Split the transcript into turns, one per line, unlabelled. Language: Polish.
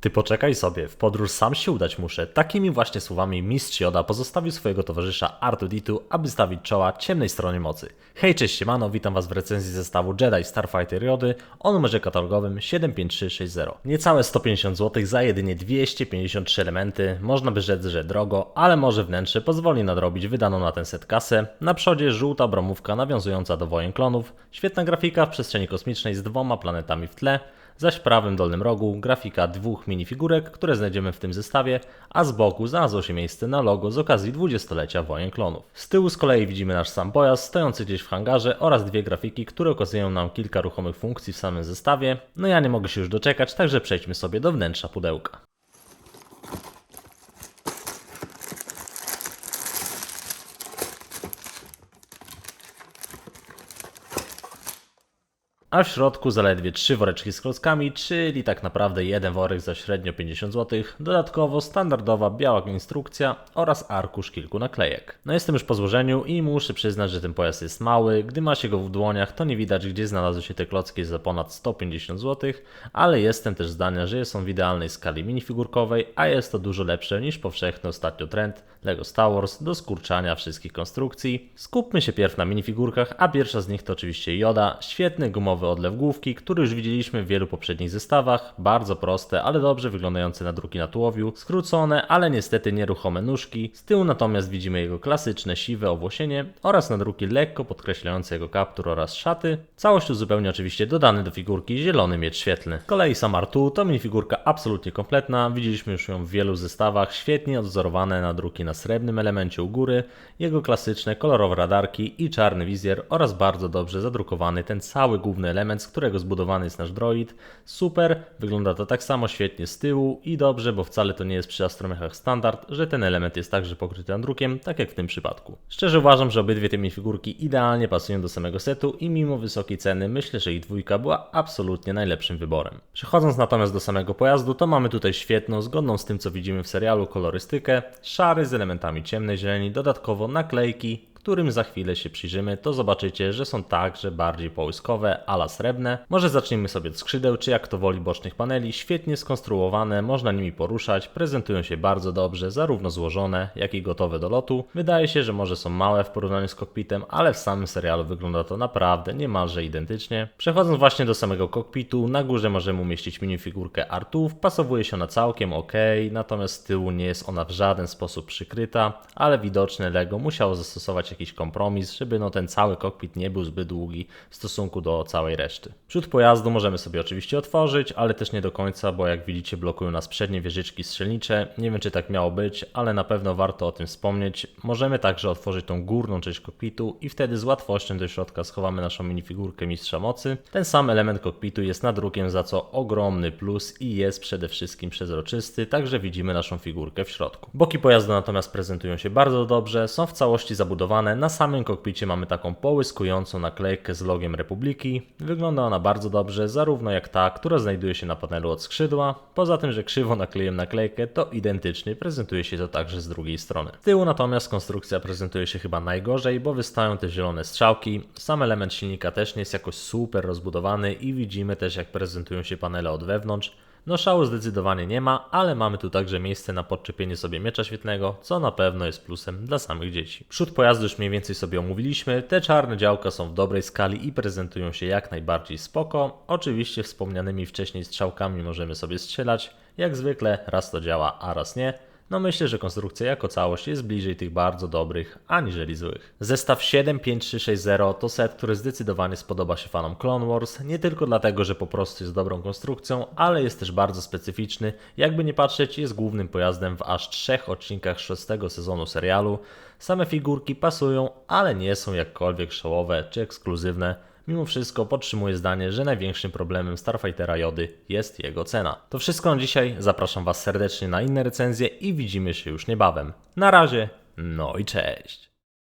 Ty poczekaj sobie, w podróż sam się udać muszę. Takimi właśnie słowami mistrz Yoda pozostawił swojego towarzysza R2-D2, aby stawić czoła ciemnej stronie mocy. Hej, cześć siemano, witam was w recenzji zestawu Jedi Starfighter Jody o numerze katalogowym 75360. Niecałe 150 zł za jedynie 253 elementy. Można by rzec, że drogo, ale może wnętrze pozwoli nadrobić wydaną na ten set kasę. Na przodzie żółta bromówka nawiązująca do wojen klonów, świetna grafika w przestrzeni kosmicznej z dwoma planetami w tle, zaś w prawym dolnym rogu grafika dwóch minifigurek, które znajdziemy w tym zestawie, a z boku znalazło się miejsce na logo z okazji 20-lecia wojen klonów. Z tyłu z kolei widzimy nasz sam pojazd stojący gdzieś w hangarze oraz dwie grafiki, które okazują nam kilka ruchomych funkcji w samym zestawie. No ja nie mogę się już doczekać, także przejdźmy sobie do wnętrza pudełka. A w środku zaledwie trzy woreczki z klockami, czyli tak naprawdę jeden worek za średnio 50 zł, dodatkowo standardowa biała instrukcja oraz arkusz kilku naklejek. No jestem już po złożeniu i muszę przyznać, że ten pojazd jest mały, gdy ma się go w dłoniach to nie widać gdzie znalazły się te klocki za ponad 150 zł, ale jestem też zdania, że jest on w idealnej skali minifigurkowej, a jest to dużo lepsze niż powszechny ostatnio trend LEGO Star Wars do skurczania wszystkich konstrukcji. Skupmy się pierw na minifigurkach, a pierwsza z nich to oczywiście Yoda, świetny gumowy odlew główki, który już widzieliśmy w wielu poprzednich zestawach, bardzo proste, ale dobrze wyglądające na druki na tułowiu, skrócone, ale niestety nieruchome nóżki, z tyłu natomiast widzimy jego klasyczne siwe owłosienie oraz nadruki lekko podkreślające jego kaptur oraz szaty. Całość uzupełnia oczywiście dodany do figurki zielony miecz świetlny. Z kolei sam Artu to minifigurka absolutnie kompletna, widzieliśmy już ją w wielu zestawach, świetnie odzorowane nadruki na srebrnym elemencie u góry, jego klasyczne kolorowe radarki i czarny wizjer oraz bardzo dobrze zadrukowany ten cały główny element, z którego zbudowany jest nasz droid. Super, wygląda to tak samo świetnie z tyłu i dobrze, bo wcale to nie jest przy astromechach standard, że ten element jest także pokryty nadrukiem, tak jak w tym przypadku. Szczerze uważam, że obydwie te minifigurki idealnie pasują do samego setu i mimo wysokiej ceny myślę, że ich dwójka była absolutnie najlepszym wyborem. Przechodząc natomiast do samego pojazdu, to mamy tutaj świetną, zgodną z tym co widzimy w serialu kolorystykę, szary z elementami ciemnej zieleni, dodatkowo naklejki, którym za chwilę się przyjrzymy, to zobaczycie, że są także bardziej połyskowe, ala srebrne. Może zacznijmy sobie od skrzydeł, czy jak to woli bocznych paneli, świetnie skonstruowane, można nimi poruszać, prezentują się bardzo dobrze, zarówno złożone, jak i gotowe do lotu. Wydaje się, że może są małe w porównaniu z kokpitem, ale w samym serialu wygląda to naprawdę niemalże identycznie. Przechodząc właśnie do samego kokpitu, na górze możemy umieścić minifigurkę Artów, pasowuje się ona całkiem ok, natomiast z tyłu nie jest ona w żaden sposób przykryta, ale widoczne LEGO musiało zastosować jakiś kompromis, żeby no ten cały kokpit nie był zbyt długi w stosunku do całej reszty. Przód pojazdu możemy sobie oczywiście otworzyć, ale też nie do końca, bo jak widzicie blokują nas przednie wieżyczki strzelnicze. Nie wiem czy tak miało być, ale na pewno warto o tym wspomnieć. Możemy także otworzyć tą górną część kokpitu i wtedy z łatwością do środka schowamy naszą minifigurkę Mistrza Mocy. Ten sam element kokpitu jest nadrukiem, za co ogromny plus i jest przede wszystkim przezroczysty, także widzimy naszą figurkę w środku. Boki pojazdu natomiast prezentują się bardzo dobrze, są w całości zabudowane na samym kokpicie mamy taką połyskującą naklejkę z logiem Republiki. Wygląda ona bardzo dobrze, zarówno jak ta, która znajduje się na panelu od skrzydła. Poza tym, że krzywo nakleję naklejkę, to identycznie prezentuje się to także z drugiej strony. Z tyłu natomiast konstrukcja prezentuje się chyba najgorzej, bo wystają te zielone strzałki. Sam element silnika też nie jest jakoś super rozbudowany i widzimy też jak prezentują się panele od wewnątrz. No szału zdecydowanie nie ma, ale mamy tu także miejsce na podczepienie sobie miecza świetnego, co na pewno jest plusem dla samych dzieci. Przód pojazdu już mniej więcej sobie omówiliśmy, te czarne działka są w dobrej skali i prezentują się jak najbardziej spoko. Oczywiście wspomnianymi wcześniej strzałkami możemy sobie strzelać, jak zwykle raz to działa, a raz nie. No myślę, że konstrukcja jako całość jest bliżej tych bardzo dobrych, aniżeli złych. Zestaw 75360 to set, który zdecydowanie spodoba się fanom Clone Wars, nie tylko dlatego, że po prostu jest dobrą konstrukcją, ale jest też bardzo specyficzny. Jakby nie patrzeć, jest głównym pojazdem w aż trzech odcinkach szóstego sezonu serialu. Same figurki pasują, ale nie są jakkolwiek szołowe czy ekskluzywne. Mimo wszystko podtrzymuję zdanie, że największym problemem Starfightera Jody jest jego cena. To wszystko na dzisiaj. Zapraszam Was serdecznie na inne recenzje i widzimy się już niebawem. Na razie, no i cześć.